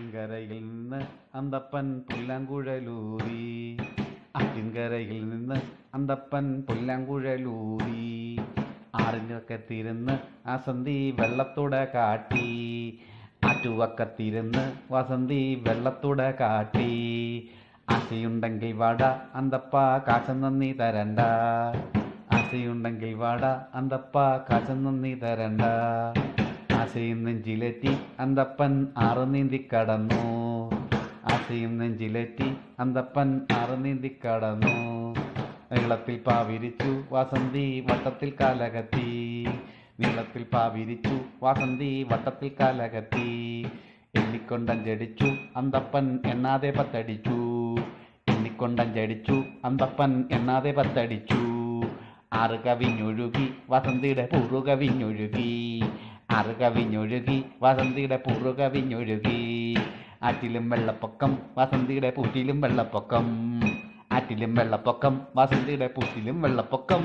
ആറ്റിൻകരയിൽ നിന്ന് അന്തപ്പൻ പുല്ലാങ്കുഴലൂരി. ആറ്റിൻകരയിൽ നിന്ന് അന്തപ്പൻ പുല്ലാങ്കുഴലൂരി. ആറിനൊക്കത്തിരുന്ന് അസന്തി വെള്ളത്തോടെ കാട്ടി. ആറ്റുവക്കത്തിരുന്ന് വസന്തി വെള്ളത്തോടെ കാട്ടി. ആശയുണ്ടെങ്കിൽ വാട അന്തപ്പ കാശം നന്ദി തരണ്ട. ആശയുണ്ടെങ്കിൽ വാട അന്തപ്പ കാശം നന്ദി തരണ്ട. ആശയും നെഞ്ചിലെത്തി അന്തപ്പൻ ആറ് നീന്തി കടന്നു. ആശയും നെഞ്ചിലെത്തി അന്തപ്പൻ ആറ് നീന്തി കടന്നു. നീളത്തിൽ പാവിരിച്ചു വാസന്തി വട്ടത്തിൽ കാലകത്തി. നീളത്തിൽ പാവിരിച്ചു വാസന്തി വട്ടത്തിൽ കാലകത്തി. എണ്ണിക്കൊണ്ടഞ്ചടിച്ചു അന്തപ്പൻ എണ്ണാതെ പത്തടിച്ചു. എണ്ണിക്കൊണ്ടഞ്ചടിച്ചു അന്തപ്പൻ എണ്ണാതെ പത്തടിച്ചു. ആറ് കവിഞ്ഞൊഴുകി വസന്തിയുടെ പൂറു കവിഞ്ഞൊഴുകി ആറ് കവിഞ്ഞൊഴുകി വസന്തിയുടെ പൂറു കവിഞ്ഞൊഴുകി ആറ്റിലും വെള്ളപ്പൊക്കം വസന്തിയുടെ പൂറ്റിലും വെള്ളപ്പൊക്കം. ആറ്റിലും വെള്ളപ്പൊക്കം വസന്തിയുടെ പൂറ്റിലും വെള്ളപ്പൊക്കം.